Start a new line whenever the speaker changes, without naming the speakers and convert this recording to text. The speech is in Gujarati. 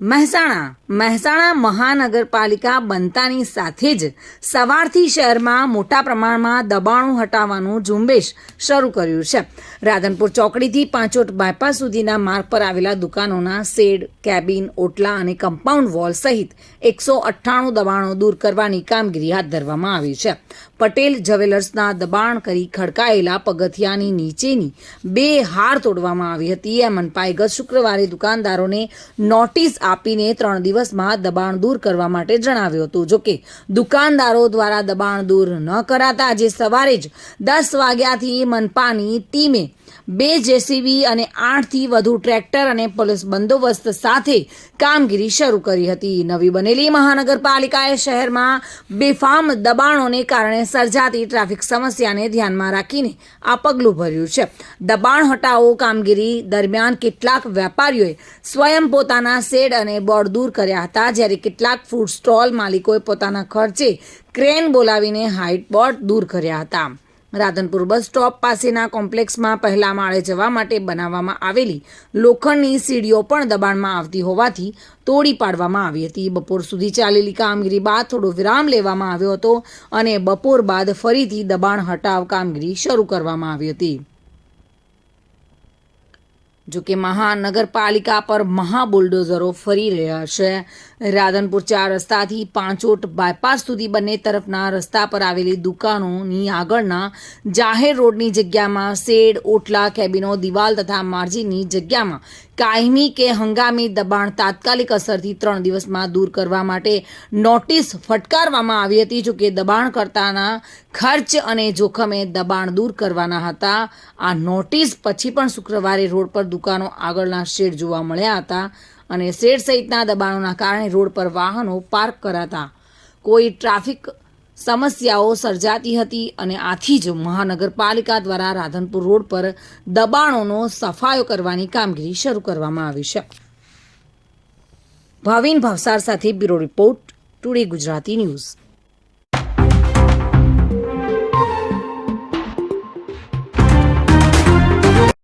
મહેસાણા. મહેસાણા મહાનગરપાલિકા બનતાની સાથે જ સવારથી શહેરમાં મોટા પ્રમાણમાં દબાણો હટાવવાનું ઝુંબેશ શરૂ કર્યું છે. રાધનપુર ચોકડીથી પાંચોટ બાયપાસ સુધીના માર્ગ પર આવેલા દુકાનોના શેડ, કેબિન, ઓટલા અને કમ્પાઉન્ડ વોલ સહિત એકસો અઠ્ઠાણું દબાણો દૂર કરવાની કામગીરી હાથ ધરવામાં આવી છે. પટેલ જ્વેલર્સના દબાણ કરી ખડકાયેલા પગથિયાની નીચેની બે હાર તોડવામાં આવી હતી. એ મનપાએ ગત શુક્રવારે દુકાનદારોને નોટિસ આપીને ત્રણ દિવસમાં દબાણ દૂર કરવા માટે જણાવ્યું હતું. જોકે દુકાનદારો દ્વારા દબાણ દૂર ન કરાતા આજે સવારે જ દસ વાગ્યાથી મનપાની ટીમે બે જેસીબી અને આઠથી વધુ ટ્રેક્ટર અને પોલીસ બંદોબસ્ત સાથે કામગીરી શરૂ કરી હતી. નવી બનેલી મહાનગરપાલિકાએ શહેરમાં બેફામ દબાણોને કારણે સર્જાતી ટ્રાફિક સમસ્યાને ધ્યાનમાં રાખીને આ પગલું ભર્યું છે. દબાણ હટાવો કામગીરી દરમિયાન કેટલાક વેપારીઓએ સ્વયં પોતાના શેડ અને બોર્ડ દૂર કર્યા હતા. જ્યારે કેટલાક ફૂડ સ્ટોલ માલિકોએ પોતાના ખર્ચે ક્રેન બોલાવીને હાઇટ બોર્ડ દૂર કર્યા હતા. રાધનપુર બસ સ્ટોપ પાસેના કોમ્પ્લેક્સમાં પહેલા માળે જવા માટે બનાવવામાં આવેલી લોખંડની સીડીઓ પણ દબાણમાં આવતી હોવાથી તોડી પાડવામાં આવી હતી. બપોર સુધી ચાલેલી કામગીરી બાદ થોડો વિરામ લેવામાં આવ્યો હતો અને બપોર બાદ ફરીથી દબાણ હટાવ કામગીરી શરૂ કરવામાં આવી હતી. જોકે મહાનગરપાલિકા પર મહાબુલડોઝરો ફરી રહ્યા છે. રાધનપુર ચાર રસ્તાથી પાંચોટ બાયપાસ સુધી બંને તરફના રસ્તા પર આવેલી દુકાનોની આગળના જાહેર રોડની જગ્યામાં શેડ, ઓટલા, કેબિનો, દિવાલ તથા માર્જિનની જગ્યામાં કાયમી કે હંગામી દબાણ તાત્કાલિક અસરથી ત્રણ દિવસમાં દૂર કરવા માટે નોટિસ ફટકારવામાં આવી હતી. જોકે દબાણ કરતાના ખર્ચ અને જોખમે દબાણ દૂર કરવાના હતા. આ નોટિસ પછી પણ શુક્રવારે રોડ પર દુકાનો આગળના શેડ જોવા મળ્યા હતા અને શેડ સહિતના દબાણોના કારણે રોડ પર વાહનો પાર્ક કરાતા કોઈ ટ્રાફિક સમસ્યાઓ સર્જાતી હતી અને આથી જ મહાનગરપાલિકા દ્વારા રાધનપુર રોડ પર દબાણોનો સફાયો કરવાની કામગીરી શરૂ કરવામાં આવી છે. ભાવિન ભાવસાર સાથે bureau report today Gujarati news.